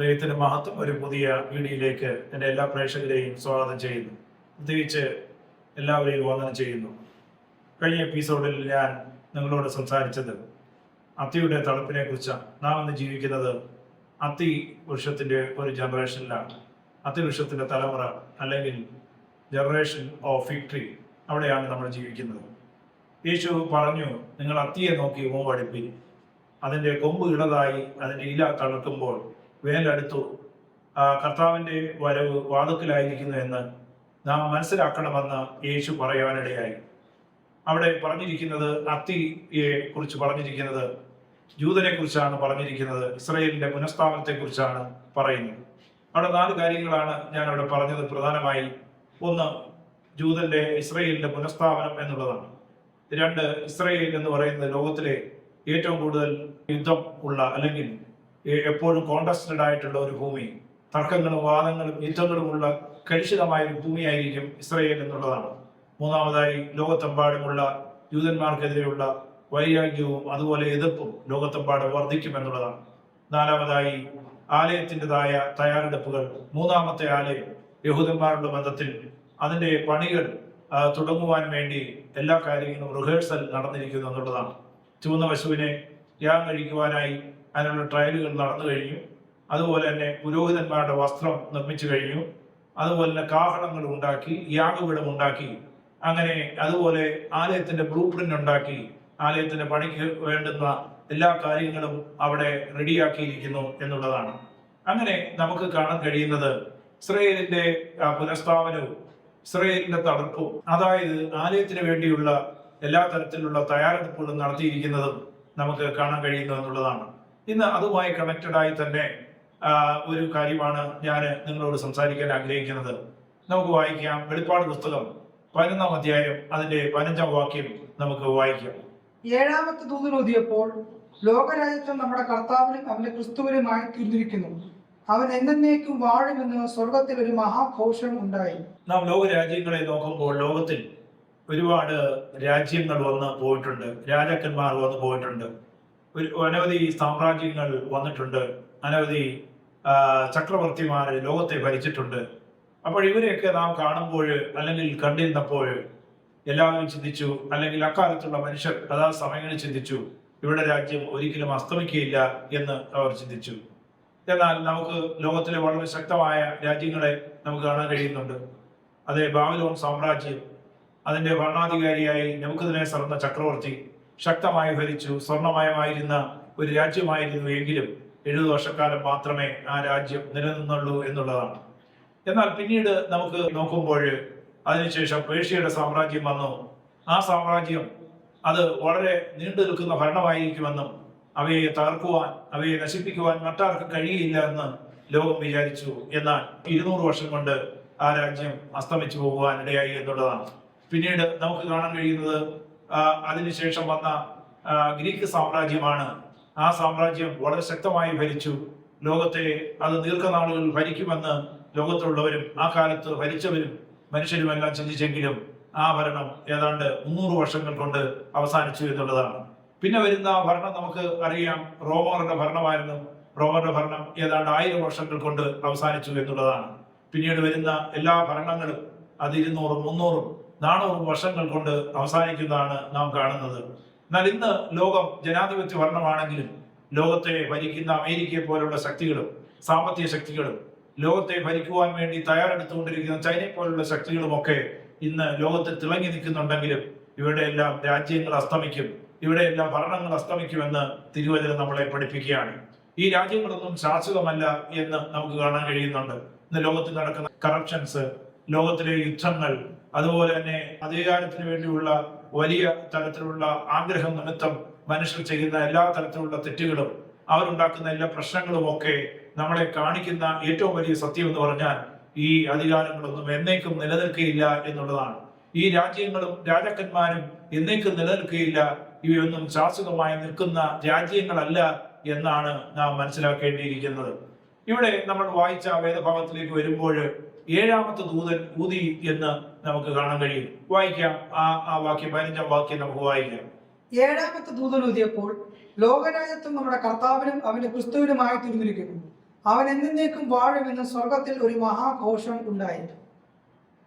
ദൈവത്തിന്റെ മഹത്വം ഒരു പുതിയ വീഡിയോയിലേക്ക് എന്റെ എല്ലാ പ്രേക്ഷകരെയും സ്വാഗതം ചെയ്യുന്നു. പ്രത്യേകിച്ച് എല്ലാവരെയും വന്ദനം ചെയ്യുന്നു. കഴിഞ്ഞ എപ്പിസോഡിൽ ഞാൻ നിങ്ങളോട് സംസാരിച്ചത് അത്തിയുടെ തണുപ്പിനെ കുറിച്ചാണ് നാം ഇന്ന് ജീവിക്കുന്നത് അത്തി വൃക്ഷത്തിന്റെ ഒരു ജനറേഷനിലാണ്. അത്തി വൃക്ഷത്തിന്റെ തലമുറ അല്ലെങ്കിൽ ജനറേഷൻ ഓഫ് ഫിക്ട്രി അവിടെയാണ് നമ്മൾ ജീവിക്കുന്നത്. യേശു പറഞ്ഞു നിങ്ങൾ അത്തിയെ നോക്കി മൂവടുപ്പിൻ അതിന്റെ കൊമ്പ് ഇളതായി അതിന്റെ ഇല തണുക്കുമ്പോൾ വേലടുത്തു ആ കർത്താവിന്റെ വരവ് വാതുക്കലായിരിക്കുന്നു എന്ന് നാം മനസ്സിലാക്കണമെന്ന് യേശു പറയാനിടയായി. അവിടെ പറഞ്ഞിരിക്കുന്നത് അത്തിയെ കുറിച്ച് പറഞ്ഞിരിക്കുന്നത് ജൂതനെ കുറിച്ചാണ് പറഞ്ഞിരിക്കുന്നത് ഇസ്രയേലിന്റെ പുനഃസ്ഥാപനത്തെ കുറിച്ചാണ് പറയുന്നത്. അവിടെ നാല് കാര്യങ്ങളാണ് ഞാൻ അവിടെ പറഞ്ഞത് പ്രധാനമായി. ഒന്ന് ജൂതന്റെ ഇസ്രയേലിന്റെ പുനഃസ്ഥാപനം എന്നുള്ളതാണ്. രണ്ട് ഇസ്രയേൽ എന്ന് പറയുന്നത് ലോകത്തിലെ ഏറ്റവും കൂടുതൽ യുദ്ധം ഉള്ള അല്ലെങ്കിൽ എപ്പോഴും കോണ്ടസ്റ്റഡ് ആയിട്ടുള്ള ഒരു ഭൂമി. തർക്കങ്ങളും വാദങ്ങളും യുദ്ധങ്ങളുമുള്ള കലുഷിതമായ ഒരു ഭൂമിയായിരിക്കും ഇസ്രയേൽ എന്നുള്ളതാണ്. മൂന്നാമതായി ലോകത്തെമ്പാടുമുള്ള ജൂതന്മാർക്കെതിരെയുള്ള വൈരാഗ്യവും അതുപോലെ എതിർപ്പും ലോകത്തെമ്പാടും വർദ്ധിക്കുമെന്നുള്ളതാണ് നാലാമതായി ആലയത്തിന്റെതായ തയ്യാറെടുപ്പുകൾ. മൂന്നാമത്തെ ആലയം യഹൂദന്മാരുടെ ബന്ധത്തിൽ അതിന്റെ പണികൾ തുടങ്ങുവാൻ വേണ്ടി എല്ലാ കാര്യങ്ങളും റിഹേഴ്സൽ നടന്നിരിക്കുന്നു എന്നുള്ളതാണ്. ചുവന്ന പശുവിനെ യാഗം കഴിക്കുവാനായി അതിനുള്ള ട്രയലുകൾ നടന്നു കഴിഞ്ഞു. അതുപോലെ തന്നെ പുരോഹിതന്മാരുടെ വസ്ത്രം നിർമ്മിച്ചു കഴിഞ്ഞു. അതുപോലെ തന്നെ കാഹളങ്ങൾ ഉണ്ടാക്കി യാഗപീഠം ഉണ്ടാക്കി. അങ്ങനെ അതുപോലെ ആലയത്തിന്റെ ബ്ലൂ പ്രിന്റ് ഉണ്ടാക്കി. ആലയത്തിന്റെ പണിക്ക് വേണ്ടുന്ന എല്ലാ കാര്യങ്ങളും അവിടെ റെഡിയാക്കിയിരിക്കുന്നു എന്നുള്ളതാണ്. അങ്ങനെ നമുക്ക് കാണാൻ കഴിയുന്നത് ഇസ്രയേലിന്റെ പുനഃസ്ഥാപനവും ഇസ്രയേലിന്റെ തളർപ്പും അതായത് ആലയത്തിന് വേണ്ടിയുള്ള എല്ലാ തരത്തിലുള്ള തയ്യാറെടുപ്പുകളും നടത്തിയിരിക്കുന്നതും നമുക്ക് കാണാൻ കഴിയുന്നു എന്നുള്ളതാണ്. ഇന്ന് അതുമായി കണക്റ്റഡ് ആയി തന്നെ ഒരു കാര്യമാണ് ഞാൻ നിങ്ങളോട് സംസാരിക്കാൻ ആഗ്രഹിക്കുന്നത്. നമുക്ക് വായിക്കാം വെളിപ്പാട് പുസ്തകം പതിനൊന്നാം അധ്യായം അതിന്റെ പതിനഞ്ചാം വാക്യം നമുക്ക് വായിക്കാം. ഏഴാമത്തെ ദൂതൻ ഓതിയപ്പോൾ ലോകരാജ്യത്വം നമ്മുടെ കർത്താവിനും അവന്റെ ക്രിസ്തുവിനുമായി തീർന്നിരിക്കുന്നു അവൻ എന്നേക്കും വാഴുമെന്ന് സ്വർഗത്തിൽ ഒരു മഹാഘോഷം ഉണ്ടായി. നാം ലോകരാജ്യങ്ങളെ നോക്കുമ്പോൾ ലോകത്തിൽ ഒരുപാട് രാജ്യങ്ങൾ വന്ന് പോയിട്ടുണ്ട്. രാജാക്കന്മാർ വന്ന് പോയിട്ടുണ്ട്. ഒരു അനവധി സാമ്രാജ്യങ്ങൾ വന്നിട്ടുണ്ട്. അനവധി ചക്രവർത്തിമാർ ലോകത്തെ ഭരിച്ചിട്ടുണ്ട്. അപ്പോൾ ഇവരെയൊക്കെ നാം കാണുമ്പോൾ അല്ലെങ്കിൽ കണ്ടിരുന്നപ്പോൾ എല്ലാവരും ചിന്തിച്ചു അല്ലെങ്കിൽ അക്കാലത്തുള്ള മനുഷ്യർ അതാ സമയങ്ങളിൽ ചിന്തിച്ചു ഇവരുടെ രാജ്യം ഒരിക്കലും അസ്തമിക്കുകയില്ല എന്ന് അവർ ചിന്തിച്ചു. എന്നാൽ നമുക്ക് ലോകത്തിലെ വളരെ ശക്തമായ രാജ്യങ്ങളെ നമുക്ക് കാണാൻ കഴിയുന്നുണ്ട്. അതേ ബാബിലോൺ സാമ്രാജ്യം അതിന്റെ ഭരണാധികാരിയായി നമുക്കതിനെ സർന്ന ചക്രവർത്തി ശക്തമായി ഭരിച്ചു സ്വർണമയമായിരുന്ന ഒരു രാജ്യമായിരുന്നു എങ്കിലും എഴുപത് വർഷക്കാലം മാത്രമേ ആ രാജ്യം നിലനിന്നുള്ളൂ എന്നുള്ളതാണ്. എന്നാൽ പിന്നീട് നമുക്ക് നോക്കുമ്പോൾ അതിനുശേഷം പേർഷ്യയുടെ സാമ്രാജ്യം വന്നു. ആ സാമ്രാജ്യം അത് വളരെ നീണ്ടു നിൽക്കുന്ന ഭരണമായിരിക്കുമെന്നും അവയെ തകർക്കുവാൻ അവയെ നശിപ്പിക്കുവാൻ മറ്റാർക്കും കഴിയില്ല എന്ന് ലോകം വിചാരിച്ചു. എന്നാൽ ഇരുന്നൂറ് വർഷം കൊണ്ട് ആ രാജ്യം അസ്തമിച്ചു പോകുവാൻ ഇടയായി എന്നുള്ളതാണ്. പിന്നീട് നമുക്ക് കാണാൻ കഴിയുന്നത് അതിനുശേഷം വന്ന ഗ്രീക്ക് സാമ്രാജ്യമാണ്. ആ സാമ്രാജ്യം വളരെ ശക്തമായി ഭരിച്ചു. ലോകത്തെ അത് ദീർഘനാളുകൾ ഭരിക്കുമെന്ന് ലോകത്തുള്ളവരും ആ കാലത്ത് ഭരിച്ചവരും മനുഷ്യരുമെല്ലാം ചിന്തിച്ചെങ്കിലും ആ ഭരണം ഏതാണ്ട് മുന്നൂറ് വർഷങ്ങൾ കൊണ്ട് അവസാനിച്ചു എന്നുള്ളതാണ്. പിന്നെ വരുന്ന ഭരണം നമുക്ക് അറിയാം. റോമറുടെ ഭരണമായിരുന്നു. റോമറുടെ ഭരണം ഏതാണ്ട് ആയിരം വർഷങ്ങൾ കൊണ്ട് അവസാനിച്ചു എന്നുള്ളതാണ്. പിന്നീട് വരുന്ന എല്ലാ ഭരണങ്ങളും അത് ഇരുന്നൂറും മുന്നൂറും നാനൂറും വർഷങ്ങൾ കൊണ്ട് അവസാനിക്കുന്നതാണ് നാം കാണുന്നത്. എന്നാൽ ഇന്ന് ലോകം ജനാധിപത്യ ഭരണമാണെങ്കിലും ലോകത്തെ ഭരിക്കുന്ന അമേരിക്കയെ പോലുള്ള ശക്തികളും സാമ്പത്തിക ശക്തികളും ലോകത്തെ ഭരിക്കുവാൻ വേണ്ടി തയ്യാറെടുത്തുകൊണ്ടിരിക്കുന്ന ചൈനയെ പോലുള്ള ശക്തികളുമൊക്കെ ഇന്ന് ലോകത്തിൽ തിളങ്ങി നിൽക്കുന്നുണ്ടെങ്കിലും ഇവിടെ എല്ലാം രാജ്യങ്ങൾ അസ്തമിക്കും ഇവിടെ എല്ലാം ഭരണങ്ങൾ അസ്തമിക്കുമെന്ന് തിരുവചനം നമ്മളെ പഠിപ്പിക്കുകയാണ്. ഈ രാജ്യങ്ങളൊന്നും ശാശ്വതമല്ല എന്ന് നമുക്ക് കാണാൻ കഴിയുന്നുണ്ട്. ഇന്ന് ലോകത്തിൽ നടക്കുന്ന കറപ്ഷൻസ് ലോകത്തിലെ യുദ്ധങ്ങൾ അതുപോലെ തന്നെ അധികാരത്തിന് വേണ്ടിയുള്ള വലിയ തരത്തിലുള്ള ആഗ്രഹം നിമിത്തം മനുഷ്യർ ചെയ്യുന്ന എല്ലാ തരത്തിലുള്ള തെറ്റുകളും അവരുണ്ടാക്കുന്ന എല്ലാ പ്രശ്നങ്ങളും ഒക്കെ നമ്മളെ കാണിക്കുന്ന ഏറ്റവും വലിയ സത്യം എന്ന് പറഞ്ഞാൽ ഈ അധികാരങ്ങളൊന്നും എന്നേക്കും നിലനിൽക്കുകയില്ല എന്നുള്ളതാണ്. ഈ രാജ്യങ്ങളും രാജാക്കന്മാരും എന്നേക്കും നിലനിൽക്കുകയില്ല ഇവയൊന്നും ശാശ്വതമായി നിൽക്കുന്ന രാജ്യങ്ങളല്ല എന്നാണ് നാം മനസ്സിലാക്കേണ്ടിയിരിക്കുന്നത്. ഇവിടെ നമ്മൾ വായിച്ച വേദഭാഗത്തിലേക്ക് വരുമ്പോൾ ഏഴാമത്തെ ദൂതൻ ഊതി എന്ന് നമുക്ക് കാണാൻ കഴിയും. വായിക്കാം. ആ ആ വാക്യം പതിനഞ്ചാം വാക്യം നമുക്ക് വായിക്കാം. ഏഴാമത്തെ ദൂതൻ ഊതിയപ്പോൾ ലോകരാജ്യത്വം നമ്മുടെ കർത്താവിനും അവന്റെ ക്രിസ്തുവിനുമായി തിരിഞ്ഞിരിക്കുന്നു അവൻ എന്നേക്കും വാഴുമെന്ന് സ്വർഗത്തിൽ ഒരു മഹാഘോഷം ഉണ്ടായി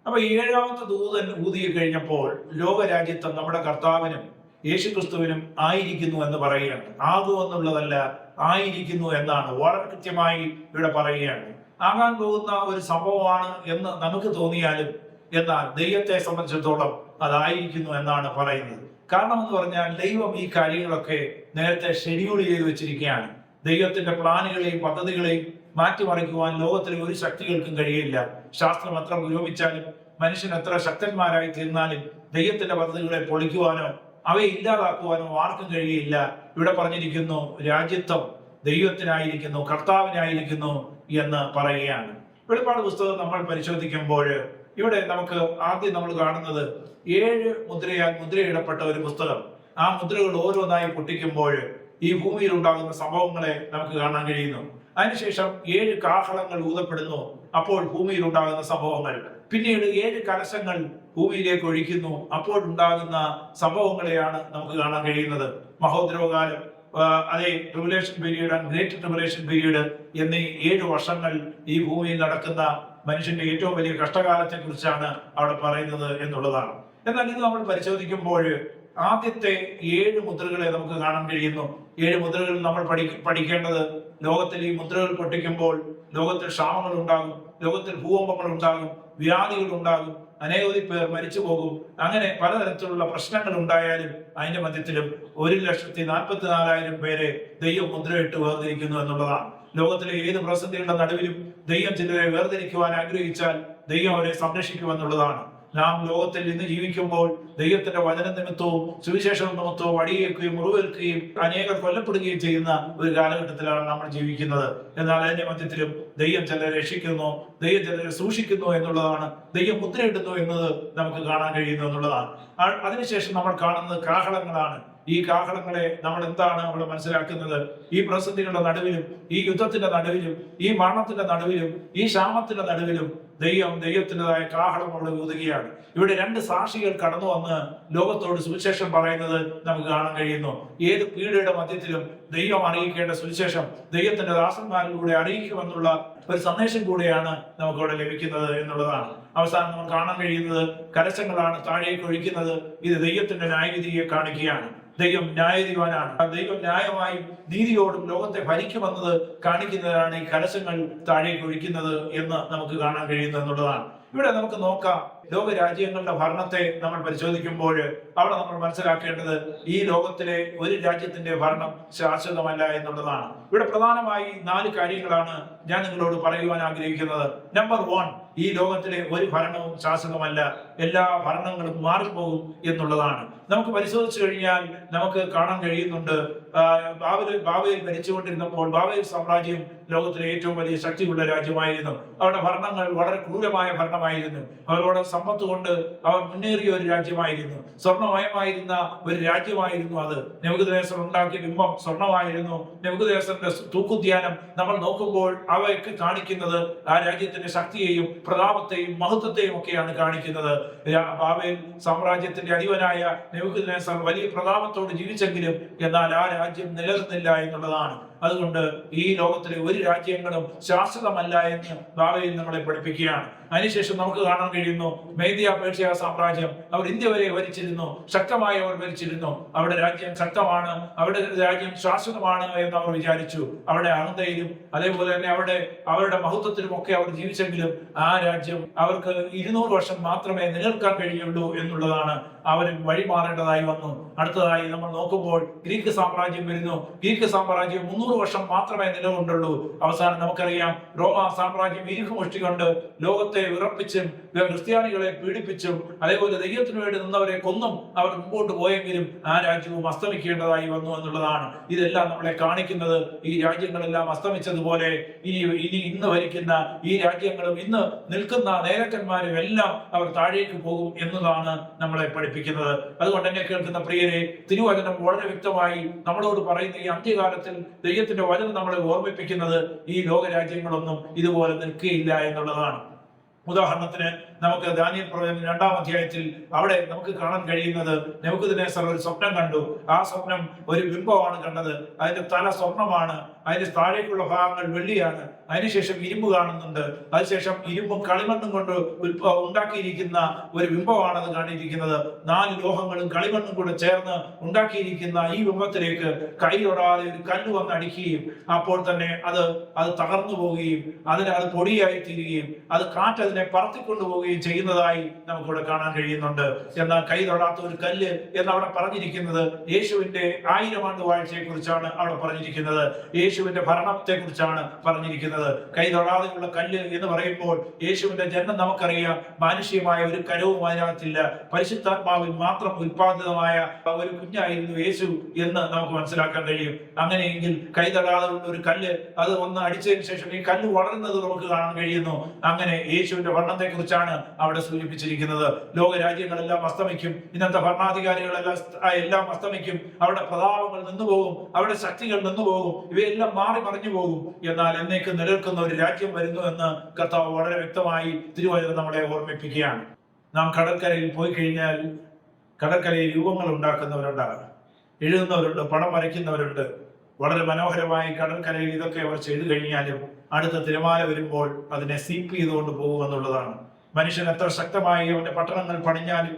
അപ്പൊ ഏഴാമത്തെ ദൂതൻ ഊതി കഴിഞ്ഞപ്പോൾ ലോകരാജ്യത്വം നമ്മുടെ കർത്താവിനും യേശു ക്രിസ്തുവിനും ആയിരിക്കുന്നു എന്ന് പറയുകയാണ്. ആകും എന്നുള്ളതല്ല ആയിരിക്കുന്നു എന്നാണ്. വളരെ കൃത്യമായി ഇവിടെ പറയുകയാണ്. ആകാൻ പോകുന്ന ഒരു സംഭവമാണ് എന്ന് നമുക്ക് തോന്നിയാലും എന്നാൽ ദൈവത്തെ സംബന്ധിച്ചിടത്തോളം അതായിരിക്കുന്നു എന്നാണ് പറയുന്നത്. കാരണം എന്ന് പറഞ്ഞാൽ ദൈവം ഈ കാര്യങ്ങളൊക്കെ നേരത്തെ ഷെഡ്യൂൾ ചെയ്ത് വെച്ചിരിക്കുകയാണ്. ദൈവത്തിന്റെ പ്ലാനുകളെയും പദ്ധതികളെയും മാറ്റിമറിക്കുവാൻ ലോകത്തിലെ ഒരു ശക്തികൾക്കും കഴിയില്ല. ശാസ്ത്രം എത്ര പുരോഗമിച്ചാലും മനുഷ്യൻ എത്ര ശക്തന്മാരായി തീർന്നാലും ദൈവത്തിന്റെ പദ്ധതികളെ പൊളിക്കുവാനോ അവയെ ഇല്ലാതാക്കുവാനോ ആർക്കും കഴിയില്ല. ഇവിടെ പറഞ്ഞിരിക്കുന്നു രാജ്യത്വം ദൈവത്തിനായിരിക്കുന്നു കർത്താവിനായിരിക്കുന്നു എന്ന് പറയുകയാണ്. വെളിപ്പാട് പുസ്തകം നമ്മൾ പരിശോധിക്കുമ്പോൾ ഇവിടെ നമുക്ക് ആദ്യം നമ്മൾ കാണുന്നത് ഏഴ് മുദ്രയാൽ മുദ്രയിടപ്പെട്ട ഒരു പുസ്തകം. ആ മുദ്രകൾ ഓരോന്നായി പൊട്ടിക്കുമ്പോൾ ഈ ഭൂമിയിൽ ഉണ്ടാകുന്ന സംഭവങ്ങളെ നമുക്ക് കാണാൻ കഴിയുന്നു. അതിനുശേഷം ഏഴ് കാഹളങ്ങൾ ഊതപ്പെടുന്നു. അപ്പോൾ ഭൂമിയിൽ ഉണ്ടാകുന്ന സംഭവങ്ങൾ. പിന്നീട് ഏഴ് കലശങ്ങൾ ഭൂമിയിലേക്ക് ഒഴിക്കുന്നു. അപ്പോൾ ഉണ്ടാകുന്ന സംഭവങ്ങളെയാണ് നമുക്ക് കാണാൻ കഴിയുന്നത്. മഹോദ്രവകാലം അതെ tribulation period and great tribulation period എന്നീ ഏഴ് വർഷങ്ങൾ ഈ ഭൂമിയിൽ നടക്കുന്ന മനുഷ്യന്റെ ഏറ്റവും വലിയ കഷ്ടകാലത്തെ കുറിച്ചാണ് അവിടെ പറയുന്നത് എന്നുള്ളതാണ്. എന്നാൽ ഇത് നമ്മൾ പരിശോധിക്കുമ്പോൾ ആദ്യത്തെ ഏഴ് മുദ്രകളെ നമുക്ക് കാണാൻ കഴിയുന്നു. ഏഴ് മുദ്രകൾ നമ്മൾ പഠി പഠിക്കേണ്ടത് ലോകത്തിൽ ഈ മുദ്രകൾ പൊട്ടിക്കുമ്പോൾ ലോകത്തിൽ ക്ഷാമങ്ങൾ ഉണ്ടാകും ലോകത്തിൽ ഭൂകമ്പങ്ങൾ ഉണ്ടാകും വ്യാധികൾ ഉണ്ടാകും അനേകതി പേർ മരിച്ചു പോകും. അങ്ങനെ പലതരത്തിലുള്ള പ്രശ്നങ്ങൾ ഉണ്ടായാലും അതിന്റെ മധ്യത്തിലും ഒരു ലക്ഷത്തി നാൽപ്പത്തി നാലായിരം പേരെ ദൈവം മുദ്രയിട്ട് വേർതിരിക്കുന്നു എന്നുള്ളതാണ്. ലോകത്തിലെ ഏത് പ്രതിസന്ധികളുടെ നടുവിലും ദൈവം ചിലരെ വേർതിരിക്കുവാൻ ആഗ്രഹിച്ചാൽ ദൈവം അവരെ സംരക്ഷിക്കുമെന്നുള്ളതാണ്. നാം ലോകത്തിൽ ഇന്ന് ജീവിക്കുമ്പോൾ ദൈവത്തിന്റെ വചന നിമിത്തവും സുവിശേഷ നിമിത്തവും അടിയേൽക്കുകയും മുറിവേൽക്കുകയും അനേകർ കൊല്ലപ്പെടുകയും ചെയ്യുന്ന ഒരു കാലഘട്ടത്തിലാണ് നമ്മൾ ജീവിക്കുന്നത്. എന്നാൽ അതിന്റെ മധ്യത്തിലും ദൈവം ചിലരെ രക്ഷിക്കുന്നു ദൈവം ചിലരെ സൂക്ഷിക്കുന്നു എന്നുള്ളതാണ് ദൈവം മുദ്രയിടുന്നു എന്നത് നമുക്ക് കാണാൻ കഴിയുന്നു എന്നുള്ളതാണ്. അതിനുശേഷം നമ്മൾ കാണുന്നത് കാഹളങ്ങളാണ്. ഈ കാഹളങ്ങളെ നമ്മൾ എന്താണ് അവിടെ മനസ്സിലാക്കുന്നത്? ഈ പ്രസിദ്ധികളുടെ നടുവിലും ഈ യുദ്ധത്തിന്റെ നടുവിലും ഈ മരണത്തിന്റെ നടുവിലും ഈ ക്ഷാമത്തിന്റെ നടുവിലും ദൈവം ദൈവത്തിന്റെതായ കാഹളം അവിടെ ഊതുകയാണ്. ഇവിടെ രണ്ട് സാക്ഷികൾ കടന്നു വന്ന് ലോകത്തോട് സുവിശേഷം പറയുന്നത് നമുക്ക് കാണാൻ കഴിയുന്നു. ഏത് പീഡയുടെ മധ്യത്തിലും ദൈവം അറിയിക്കേണ്ട സുവിശേഷം ദൈവത്തിന്റെ ദാസന്മാരിലൂടെ അറിയിക്കുമെന്നുള്ള ഒരു സന്ദേശം കൂടെയാണ് നമുക്കവിടെ ലഭിക്കുന്നത് എന്നുള്ളതാണ്. അവസാനം നമ്മൾ കാണാൻ കഴിയുന്നത് കലശങ്ങളാണ് താഴേക്ക് ഒഴിക്കുന്നത്. ഇത് ദൈവത്തിന്റെ ന്യായവിധിയെ കാണിക്കുകയാണ്. ദൈവം ന്യായതിവാനാണ് ദൈവം ന്യായമായും നീതിയോടും ലോകത്തെ ഭരിക്കുമെന്നത് കാണിക്കുന്നതാണ് ഈ കലശങ്ങൾ താഴേക്ക് ഒഴിക്കുന്നത് എന്ന് നമുക്ക് കാണാൻ കഴിയുന്നത് എന്നുള്ളതാണ്. ഇവിടെ നമുക്ക് നോക്കാം. ലോക രാജ്യങ്ങളുടെ ഭരണത്തെ നമ്മൾ പരിശോധിക്കുമ്പോൾ അവിടെ നമ്മൾ മനസ്സിലാക്കേണ്ടത് ഈ ലോകത്തിലെ ഒരു രാജ്യത്തിന്റെ ഭരണം ശാശ്വതമല്ല എന്നുള്ളതാണ്. ഇവിടെ പ്രധാനമായി നാല് കാര്യങ്ങളാണ് ഞാൻ നിങ്ങളോട് പറയുവാൻ ആഗ്രഹിക്കുന്നത്. നമ്പർ വൺ ഈ ലോകത്തിലെ ഒരു ഭരണവും ശാശ്വതമല്ല. എല്ലാ ഭരണങ്ങളും മാറിപ്പോകും എന്നുള്ളതാണ്. നമുക്ക് പരിശോധിച്ചു കഴിഞ്ഞാൽ നമുക്ക് കാണാൻ കഴിയുന്നുണ്ട് ബാബിൽ ബാബയിൽ ഭരിച്ചുകൊണ്ടിരുന്നപ്പോൾ ബാബേൽ സാമ്രാജ്യം ലോകത്തിലെ ഏറ്റവും വലിയ ശക്തിയുള്ള രാജ്യമായിരുന്നു. അവരുടെ ഭരണങ്ങൾ വളരെ ക്രൂരമായ ഭരണമായിരുന്നു. അവരോട് സമ്പത്ത് കൊണ്ട് അവർ മുന്നേറിയ ഒരു രാജ്യമായിരുന്നു. സ്വർണമയമായിരുന്ന ഒരു രാജ്യമായിരുന്നു അത്. നെബുദുനേസർ ഉണ്ടാക്കിയ ബിംബം സ്വർണമായിരുന്നു നെബുദുനേസറിന്റെ തൂക്കുദ്യാനം നമ്മൾ നോക്കുമ്പോൾ അവയൊക്കെ കാണിക്കുന്നത് ആ രാജ്യത്തിന്റെ ശക്തിയെയും പ്രതാപത്തെയും മഹത്വത്തെയും ഒക്കെയാണ് കാണിക്കുന്നത്. ബാബേൽ സാമ്രാജ്യത്തിന്റെ അധിപനായ നെബുദുനേസർ വലിയ പ്രതാപത്തോട് ജീവിച്ചെങ്കിലും എന്നാൽ ആ രാജ്യം നിലനിന്നില്ല എന്നുള്ളതാണ്. അതുകൊണ്ട് ഈ ലോകത്തിലെ ഒരു രാജ്യങ്ങളും ശാശ്വതമല്ല എന്ന് ഭാവിയിൽ നമ്മളെ പഠിപ്പിക്കുകയാണ്. അതിനുശേഷം നമുക്ക് കാണാൻ കഴിയുന്നു മേദിയ പേർഷ്യ സാമ്രാജ്യം അവർ ഇന്ത്യ വരെ ഭരിച്ചിരുന്നു ശക്തമായി അവർ ഭരിച്ചിരുന്നു. അവിടെ രാജ്യം ശക്തമാണ് അവിടെ രാജ്യം ശാശ്വതമാണ് എന്ന് അവർ വിചാരിച്ചു. അവിടെ അഹന്തയിലും അതേപോലെ തന്നെ അവിടെ അവരുടെ മഹത്വത്തിലും ഒക്കെ അവർ ജീവിച്ചെങ്കിലും ആ രാജ്യം അവർക്ക് ഇരുന്നൂറ് വർഷം മാത്രമേ നിലനിൽക്കാൻ കഴിയുള്ളൂ എന്നുള്ളതാണ് അവർ വഴിമാറേണ്ടതായി വന്നു. അടുത്തതായി നമ്മൾ നോക്കുമ്പോൾ ഗ്രീക്ക് സാമ്രാജ്യം വരുന്നു. ഗ്രീക്ക് സാമ്രാജ്യം മുന്നൂറ് വർഷം മാത്രമേ നിലകൊണ്ടുള്ളൂ. അവസാനം നമുക്കറിയാം റോമ സാമ്രാജ്യം ഇരുഹുമുഷ്ടി കൊണ്ട് ലോകത്തെ വിറപ്പിച്ചും ക്രിസ്ത്യാനികളെ പീഡിപ്പിച്ചും അതേപോലെ ദൈവത്തിനു വേണ്ടി നിന്നവരെ കൊന്നും അവർ മുമ്പോട്ട് പോയെങ്കിലും ആ രാജ്യവും അസ്തമിക്കേണ്ടതായി വന്നു എന്നുള്ളതാണ്. ഇതെല്ലാം നമ്മളെ കാണിക്കുന്നത്. ഈ രാജ്യങ്ങളെല്ലാം അസ്തമിച്ചതുപോലെ ഇനി ഇനി ഇന്ന് ഭരിക്കുന്ന ഈ രാജ്യങ്ങളും ഇന്ന് നിൽക്കുന്ന നേതാക്കന്മാരും എല്ലാം അവർ താഴേക്ക് പോകും എന്നതാണ് നമ്മളെ പഠിപ്പിക്കുന്നത്. അതുകൊണ്ട് എന്നെ കേൾക്കുന്ന പ്രിയരെ തിരുവചനം വളരെ വ്യക്തമായി നമ്മളോട് പറയുന്ന ഈ അന്ത്യകാലത്തിൽ ദൈവത്തിന്റെ വചനം നമ്മളെ ഓർമ്മിപ്പിക്കുന്നത് ഈ ലോകരാജ്യങ്ങളൊന്നും ഇതുപോലെ നിൽക്കുകയില്ല എന്നുള്ളതാണ്. ഉദാഹരണത്തിന് നമുക്ക് ദാനിയൽ രണ്ടാം അധ്യായത്തിൽ അവിടെ നമുക്ക് കാണാൻ കഴിയുന്നത് നമുക്ക് തന്നെ സർ ഒരു സ്വപ്നം കണ്ടു. ആ സ്വപ്നം ഒരു ബിംബമാണ് കണ്ടത്. അതിന്റെ തല സ്വർണമാണ്. അതിന്റെ താഴേക്കുള്ള ഭാഗങ്ങൾ വെള്ളിയാണ്. അതിനുശേഷം ഇരുമ്പ് കാണുന്നുണ്ട്. അതിനുശേഷം ഇരുമ്പും കളിമണ്ണും കൊണ്ട് ഉണ്ടാക്കിയിരിക്കുന്ന ഒരു ബിംബമാണ് അത് കാണിയിരിക്കുന്നത് നാല് ലോഹങ്ങളും കളിമണ്ണും കൂടെ ചേർന്ന് ഉണ്ടാക്കിയിരിക്കുന്ന ഈ ബിംബത്തിലേക്ക് കൈ തൊടാതെ ഒരു കല്ല് വന്ന് അടിക്കുകയും അപ്പോൾ തന്നെ അത് അത് തകർന്നു പോവുകയും അതിന് അത് പൊടിയായി തീരുകയും അത് കാറ്റ് അതിനെ പറത്തിക്കൊണ്ടു പോവുകയും ചെയ്യുന്നതായി നമുക്കിവിടെ കാണാൻ കഴിയുന്നുണ്ട്. എന്നാൽ കൈ തൊടാത്ത ഒരു കല്ല് എന്ന് അവിടെ പറഞ്ഞിരിക്കുന്നത് യേശുവിന്റെ ആയിരം ആണ്ട് വാഴ്ചയെ കുറിച്ചാണ് അവിടെ പറഞ്ഞിരിക്കുന്നത്. യേശുവിന്റെ ഭരണത്തെ കുറിച്ചാണ് പറഞ്ഞിരിക്കുന്നത്. കൈ തൊടാതെയുള്ള കല്ല് എന്ന് പറയുമ്പോൾ യേശുവിന്റെ ജന്മം നമുക്കറിയാം. മാനുഷികമായ ഒരു കരവും അതിനകത്തില്ല. പരിശുദ്ധാത്മാവിൽ മാത്രം ഉൽപാദിതമായ ഒരു കുഞ്ഞായിരുന്നു യേശു എന്ന് നമുക്ക് മനസ്സിലാക്കാൻ കഴിയും. അങ്ങനെയെങ്കിൽ കൈ തൊടാതെ ഉള്ള ഒരു കല്ല് അത് ഒന്ന് അടിച്ചതിന് ശേഷം ഈ കല്ല് വളരുന്നത് നമുക്ക് കാണാൻ കഴിയുന്നു. അങ്ങനെ യേശുവിന്റെ ഭരണത്തെ കുറിച്ചാണ് അവിടെ സൂചിപ്പിച്ചിരിക്കുന്നത്. ലോകരാജ്യങ്ങളെല്ലാം അസ്തമിക്കും. ഇന്നത്തെ ഭരണാധികാരികളെല്ലാം എല്ലാം അസ്തമിക്കും. അവരുടെ പ്രതാപങ്ങൾ നിന്നുപോകും. അവരുടെ ശക്തികൾ നിന്നുപോകും. ഇവയെല്ലാം മാറി മറിഞ്ഞു പോകും. എന്നാൽ എന്നേക്ക് നിലനിൽക്കുന്ന ഒരു രാജ്യം വരുന്നു എന്ന് കർത്താവ് വളരെ വ്യക്തമായി തിരുവചനം നമ്മളെ ഓർമ്മിപ്പിക്കുകയാണ്. നാം കടൽക്കരയിൽ പോയി കഴിഞ്ഞാൽ കടൽക്കരയിൽ രൂപങ്ങൾ ഉണ്ടാക്കുന്നവരുണ്ടാകും. എഴുതുന്നവരുണ്ട് പണം വരയ്ക്കുന്നവരുണ്ട്. വളരെ മനോഹരമായി കടൽക്കരയിൽ ഇതൊക്കെ അവർ ചെയ്തു കഴിഞ്ഞാലും അടുത്ത തിരമാല വരുമ്പോൾ അതിനെ സീപ്പ് ചെയ്തുകൊണ്ട് പോകുമെന്നുള്ളതാണ് മനുഷ്യൻ എത്ര ശക്തമായി അവന്റെ പട്ടണങ്ങൾ പണിഞ്ഞാലും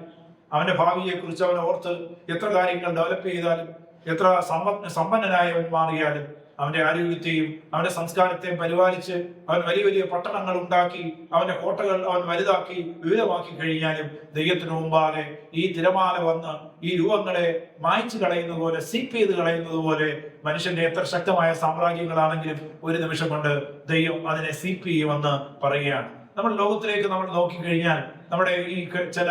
അവന്റെ ഭാവിയെ കുറിച്ച് അവൻ ഓർത്ത് എത്ര കാര്യങ്ങൾ ഡെവലപ്പ് ചെയ്താലും എത്ര സമ്പ സമ്പന്നനായി അവൻ മാറിയാലും അവന്റെ ആരോഗ്യത്തെയും അവന്റെ സംസ്കാരത്തെയും പരിപാലിച്ച് അവൻ വലിയ വലിയ പട്ടണങ്ങൾ ഉണ്ടാക്കി അവന്റെ കോട്ടകൾ അവൻ വലുതാക്കി വിവിധമാക്കി കഴിഞ്ഞാലും ദൈവത്തിന് മുമ്പാകെ ഈ തിരമാല വന്ന് ഈ രൂപങ്ങളെ മായ്ച്ചു കളയുന്നത് പോലെ സീപ്പ് ചെയ്ത് കളയുന്നത് പോലെ മനുഷ്യന്റെ എത്ര ശക്തമായ സാമ്രാജ്യങ്ങളാണെങ്കിലും ഒരു നിമിഷം കൊണ്ട് ദൈവം അതിനെ സീപ്പ് ചെയ്യുമെന്ന് പറയുകയാണ്. നമ്മൾ ലോകത്തിലേക്ക് നമ്മൾ നോക്കിക്കഴിഞ്ഞാൽ നമ്മുടെ ഈ ചില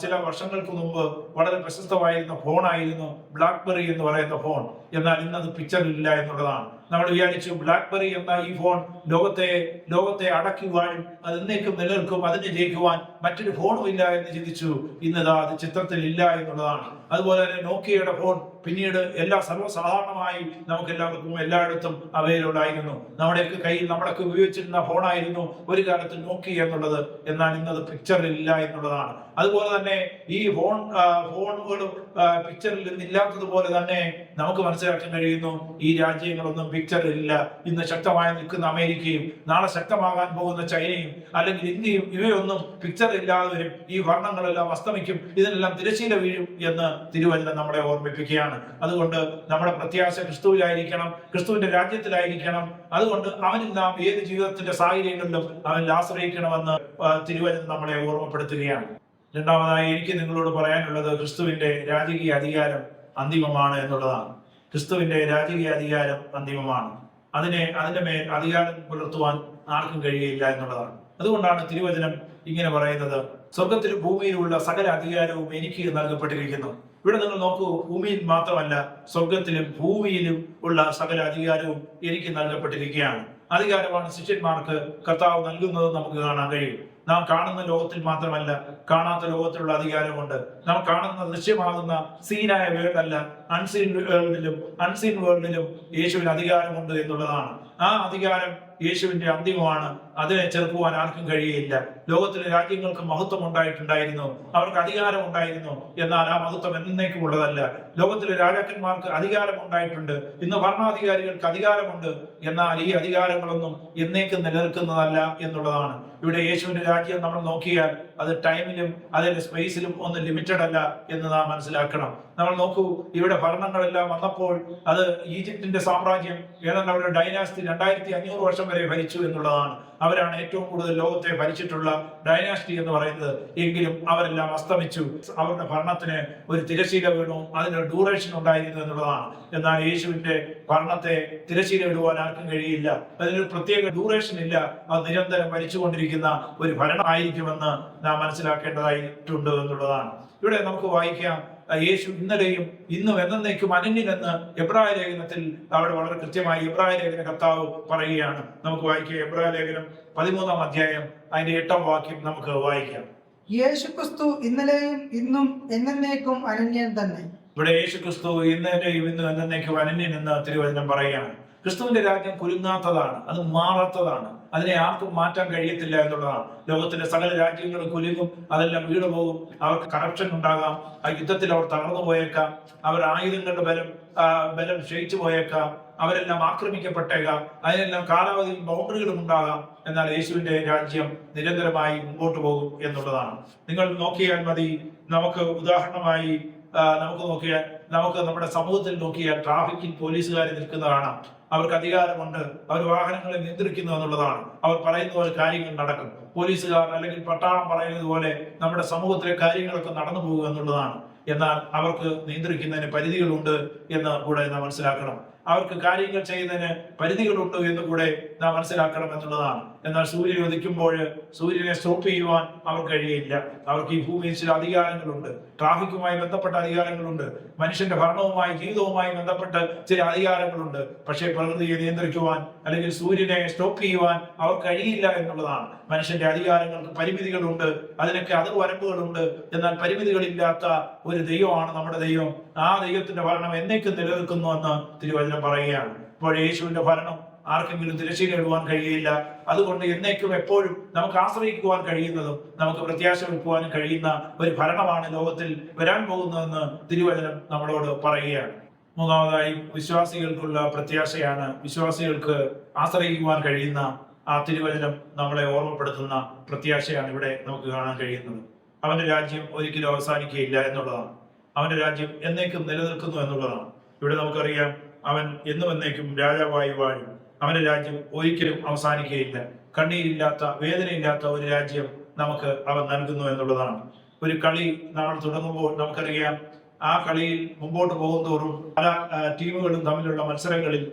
ചില വർഷങ്ങൾക്ക് മുമ്പ് വളരെ പ്രശസ്തമായിരുന്ന ഫോണായിരുന്നു ബ്ലാക്ക്ബെറി എന്ന് പറയുന്ന ഫോൺ. എന്നാൽ ഇന്നത് പിക്ചറിലില്ല എന്നുള്ളതാണ്. നമ്മൾ വിചാരിച്ചു ബ്ലാക്ക്ബെറി എന്ന ഈ ഫോൺ ലോകത്തെ ലോകത്തെ അടക്കുവാനും അത് എന്നേക്കും നിലനിൽക്കും അതിനെ ജയിക്കുവാൻ മറ്റൊരു ഫോണും ഇല്ല എന്ന് ചിന്തിച്ചു. ഇന്നതാ അത് ചിത്രത്തിൽ ഇല്ല എന്നുള്ളതാണ്. അതുപോലെ തന്നെ നോക്കിയയുടെ ഫോൺ പിന്നീട് എല്ലാ സർവസാധാരണമായി നമുക്ക് എല്ലാവർക്കും എല്ലായിടത്തും അവൈലബിൾ ആയിരുന്നു നമ്മുടെയൊക്കെ കയ്യിൽ നമ്മളൊക്കെ ഉപയോഗിച്ചിരുന്ന ഫോണായിരുന്നു ഒരു കാലത്ത് നോക്കി എന്നുള്ളത്. എന്നാൽ ഇന്നത് പിക്ചറിൽ ഇല്ല എന്നുള്ളതാണ്. അതുപോലെ തന്നെ ഈ ഫോൺ ഫോണുകളും പിക്ചറിൽ നിന്നില്ലാത്തതുപോലെ തന്നെ നമുക്ക് മനസ്സിലാക്കാൻ കഴിയുന്നു ഈ രാജ്യങ്ങളൊന്നും പിക്ചറിൽ ഇല്ല ഇന്ന് ശക്തമായി നിൽക്കുന്ന അമേരിക്കയും നാളെ ശക്തമാകാൻ പോകുന്ന ചൈനയും അല്ലെങ്കിൽ ഇന്ത്യയും ഇവയൊന്നും പിക്ചർ ഇല്ലാതെ വരും ഈ വർണങ്ങളെല്ലാം അസ്തമിക്കും ഇതിനെല്ലാം തിരശീല വീഴും എന്ന് തിരുവല്ല നമ്മളെ ഓർമ്മിപ്പിക്കുകയാണ്. അതുകൊണ്ട് നമ്മുടെ പ്രത്യാശ ക്രിസ്തുവിലായിരിക്കണം ക്രിസ്തുവിന്റെ രാജ്യത്തിലായിരിക്കണം. അതുകൊണ്ട് അവനിൽ നാം ഏത് ജീവിതത്തിന്റെ സാഹചര്യങ്ങളിലും അവനിൽ ആശ്രയിക്കണമെന്ന് തിരുവല്ല നമ്മളെ ഓർമ്മപ്പെടുത്തുകയാണ്. രണ്ടാമതായി എനിക്ക് നിങ്ങളോട് പറയാനുള്ളത് ക്രിസ്തുവിന്റെ രാജകീയ അധികാരം അന്തിമമാണ് എന്നുള്ളതാണ്. ക്രിസ്തുവിന്റെ രാജകീയ അധികാരം അന്തിമമാണ്. അതിനെ അതിന്റെ മേൽ അധികാരം പുലർത്തുവാൻ ആർക്കും കഴിയില്ല എന്നുള്ളതാണ്. അതുകൊണ്ടാണ് തിരുവചനം ഇങ്ങനെ പറയുന്നത്. സ്വർഗത്തിലും ഭൂമിയിലുള്ള സകല അധികാരവും എനിക്ക് നൽകപ്പെട്ടിരിക്കുന്നു. ഇവിടെ നിങ്ങൾ നോക്കൂ ഭൂമിയിൽ മാത്രമല്ല സ്വർഗത്തിലും ഭൂമിയിലും ഉള്ള സകല അധികാരവും എനിക്ക് നൽകപ്പെട്ടിരിക്കുകയാണ്. അധികാരമാണ് ശിഷ്യന്മാർക്ക് കർത്താവ് നൽകുന്നത് നമുക്ക് കാണാൻ കഴിയും. നാം കാണുന്ന ലോകത്തിൽ മാത്രമല്ല കാണാത്ത ലോകത്തിലുള്ള അധികാരമുണ്ട്. നാം കാണുന്ന ദൃശ്യമാകുന്ന സീനായ വേൾഡ് അല്ല അൺസീൻ വേൾഡിലും അൺസീൻ വേൾഡിലും യേശുവിന് അധികാരമുണ്ട് എന്നുള്ളതാണ്. ആ അധികാരം യേശുവിന്റെ അന്തിമമാണ്. അതിനെ ചെറുക്കുവാൻ ആർക്കും കഴിയില്ല. ലോകത്തിലെ രാജ്യങ്ങൾക്ക് മഹത്വം ഉണ്ടായിട്ടുണ്ടായിരുന്നു. അവർക്ക് അധികാരം ഉണ്ടായിരുന്നു. എന്നാൽ ആ മഹത്വം എന്നേക്കും ഉള്ളതല്ല. ലോകത്തിലെ രാജാക്കന്മാർക്ക് അധികാരം ഉണ്ടായിട്ടുണ്ട്. ഇന്ന് ഭരണാധികാരികൾക്ക് അധികാരമുണ്ട്. എന്നാൽ ഈ അധികാരങ്ങളൊന്നും എന്നേക്കും നിലനിൽക്കുന്നതല്ല എന്നുള്ളതാണ്. ഇവിടെ യേശുവിന്റെ രാജ്യം നമ്മൾ നോക്കിയാൽ അത് ടൈമിലും അതിന്റെ സ്പേസിലും ഒന്നും ലിമിറ്റഡ് അല്ല എന്ന് നാം മനസ്സിലാക്കണം. നമ്മൾ നോക്കൂ ഇവിടെ ഭരണങ്ങളെല്ലാം വന്നപ്പോൾ അത് ഈജിപ്തിന്റെ സാമ്രാജ്യം ഏതാണ്ട് അവരുടെ ഡൈനാസ്റ്റി രണ്ടായിരത്തി അഞ്ഞൂറ് വർഷം വരെ ഭരിച്ചു എന്നുള്ളതാണ്. അവരാണ് ഏറ്റവും കൂടുതൽ ലോകത്തെ ഭരിച്ചിട്ടുള്ള ഡൈനാസ്റ്റി എന്ന് പറയുന്നത്. എങ്കിലും അവരെല്ലാം അസ്തമിച്ചു. അവരുടെ ഭരണത്തിന് ഒരു തിരശീല വീണു. അതിനൊരു ഡ്യൂറേഷൻ ഉണ്ടായിരുന്നു എന്നുള്ളതാണ്. എന്നാൽ യേശുവിന്റെ ഭരണത്തെ തിരശീല വിടുവാൻ ആർക്കും കഴിയില്ല. അതിനൊരു പ്രത്യേക ഡ്യൂറേഷൻ ഇല്ല. അത് നിരന്തരം ഭരിച്ചുകൊണ്ടിരിക്കുന്ന ഒരു ഭരണമായിരിക്കുമെന്ന് നാം മനസ്സിലാക്കേണ്ടതായിട്ടുണ്ട് എന്നുള്ളതാണ്. ഇവിടെ നമുക്ക് വായിക്കാം യേശു ഇന്നലെയും ഇന്നും എന്നേക്കും അനന്യനെന്ന് എബ്രായ ലേഖനത്തിൽ അവിടെ വളരെ കൃത്യമായി എബ്രായ ലേഖന കർത്താവ് പറയുകയാണ്. നമുക്ക് വായിക്കാം എബ്രായ ലേഖനം പതിമൂന്നാം അധ്യായം അതിന്റെ എട്ടാം വാക്യം നമുക്ക് വായിക്കാം. യേശു ക്രിസ്തു ഇന്നലെയും ഇന്നും എന്നേക്കും അനന്യൻ തന്നെ. ഇവിടെ യേശു ക്രിസ്തു ഇന്നലെയും ഇന്നും എന്നേക്കും അനന്യൻ എന്ന് തിരുവചനം പറയുകയാണ്. ക്രിസ്തുവിന്റെ രാജ്യം കുലുങ്ങാത്തതാണ് അത് മാറാത്തതാണ്. അതിനെ ആർക്കും മാറ്റാൻ കഴിയത്തില്ല എന്നുള്ളതാണ്. ലോകത്തിന്റെ സകല രാജ്യങ്ങളും കുലുങ്ങും അതെല്ലാം വീട് പോകും അവർക്ക് കറപ്ഷൻ ഉണ്ടാകാം. ആ യുദ്ധത്തിൽ അവർ തകർന്നു പോയേക്കാം. അവർ ആയുധങ്ങളുടെ ബലം ബലം ക്ഷയിച്ചു പോയേക്കാം. അവരെല്ലാം ആക്രമിക്കപ്പെട്ടേക്കാം. അതിനെല്ലാം കാലാവധി ബൗണ്ടറികളും ഉണ്ടാകാം. എന്നാൽ യേശുവിന്റെ രാജ്യം നിരന്തരമായി മുമ്പോട്ട് പോകും എന്നുള്ളതാണ്. നിങ്ങൾ നോക്കിയാൽ മതി നമുക്ക് ഉദാഹരണമായി നമുക്ക് നോക്കിയാൽ നമുക്ക് നമ്മുടെ സമൂഹത്തിൽ നോക്കിയാൽ ട്രാഫിക്കിൽ പോലീസുകാർ നിൽക്കുന്ന കാണാം. അവർക്ക് അധികാരമുണ്ട്. അവർ വാഹനങ്ങളെ നിയന്ത്രിക്കുന്നു എന്നുള്ളതാണ്. അവർ പറയുന്ന പോലെ കാര്യങ്ങൾ നടക്കും. പോലീസുകാർ അല്ലെങ്കിൽ പട്ടാളം പറയുന്നത് പോലെ നമ്മുടെ സമൂഹത്തിലെ കാര്യങ്ങളൊക്കെ നടന്നു പോകുക എന്നുള്ളതാണ്. എന്നാൽ അവർക്ക് നിയന്ത്രിക്കുന്നതിന് പരിധികളുണ്ട് എന്ന് കൂടെ നാം മനസ്സിലാക്കണം. അവർക്ക് കാര്യങ്ങൾ ചെയ്യുന്നതിന് പരിധികളുണ്ട് എന്ന് കൂടെ നാം മനസ്സിലാക്കണം എന്നുള്ളതാണ്. എന്നാൽ സൂര്യൻ ഉദിക്കുമ്പോൾ സൂര്യനെ സ്റ്റോപ്പ് ചെയ്യുവാൻ അവർക്ക് കഴിയില്ല. അവർക്ക് ഈ ഭൂമിയിൽ ചില അധികാരങ്ങളുണ്ട്. ട്രാഫിക്കുമായി ബന്ധപ്പെട്ട അധികാരങ്ങളുണ്ട്. മനുഷ്യന്റെ ഭരണവുമായി ജീവിതവുമായി ബന്ധപ്പെട്ട ചില അധികാരങ്ങളുണ്ട്. പക്ഷേ പ്രകൃതിയെ നിയന്ത്രിക്കുവാൻ അല്ലെങ്കിൽ സൂര്യനെ സ്റ്റോപ്പ് ചെയ്യുവാൻ അവർക്ക് കഴിയില്ല എന്നുള്ളതാണ്. മനുഷ്യന്റെ അധികാരങ്ങൾക്ക് പരിമിതികളുണ്ട്. അതിനൊക്കെ അത് വരമ്പുകളുണ്ട്. എന്നാൽ പരിമിതികളില്ലാത്ത ഒരു ദൈവമാണ് നമ്മുടെ ദൈവം. ആ ദൈവത്തിന്റെ ഭരണം എന്നേക്കും നിലനിൽക്കുന്നു എന്ന് തിരുവചനം പറയുകയാണ്. ഇപ്പോൾ യേശുവിന്റെ ഭരണം ആർക്കെങ്കിലും തിരശ്ശീലിടുവാൻ കഴിയില്ല. അതുകൊണ്ട് എന്നേക്കും എപ്പോഴും നമുക്ക് ആശ്രയിക്കുവാൻ കഴിയുന്നതും നമുക്ക് പ്രത്യാശ വെക്കുവാനും കഴിയുന്ന ഒരു ഭരണമാണ് ലോകത്തിൽ വരാൻ പോകുന്നതെന്ന് തിരുവചനം നമ്മളോട് പറയുകയാണ്. മൂന്നാമതായി വിശ്വാസികൾക്കുള്ള പ്രത്യാശയാണ് വിശ്വാസികൾക്ക് ആശ്രയിക്കുവാൻ കഴിയുന്ന ആ തിരുവചനം നമ്മളെ ഓർമ്മപ്പെടുത്തുന്ന പ്രത്യാശയാണ് ഇവിടെ നമുക്ക് കാണാൻ കഴിയുന്നത്. അവന്റെ രാജ്യം ഒരിക്കലും അവസാനിക്കുകയില്ല എന്നുള്ളതാണ്. അവന്റെ രാജ്യം എന്നേക്കും നിലനിൽക്കുന്നു എന്നുള്ളതാണ്. ഇവിടെ നമുക്കറിയാം അവൻ എന്നും എന്നേക്കും രാജാവായി വാഴും. അവന്റെ രാജ്യം ഒരിക്കലും അവസാനിക്കുകയില്ല. കണ്ണീരില്ലാത്ത വേദനയില്ലാത്ത ഒരു രാജ്യം നമുക്ക് അവൻ നൽകുന്നു എന്നുള്ളതാണ്. ഒരു കളി നമ്മൾ തുടങ്ങുമ്പോൾ നമുക്കറിയാം ആ കളിയിൽ മുമ്പോട്ട് പോകുന്തോറും പല ടീമുകളും തമ്മിലുള്ള മത്സരങ്ങളിൽ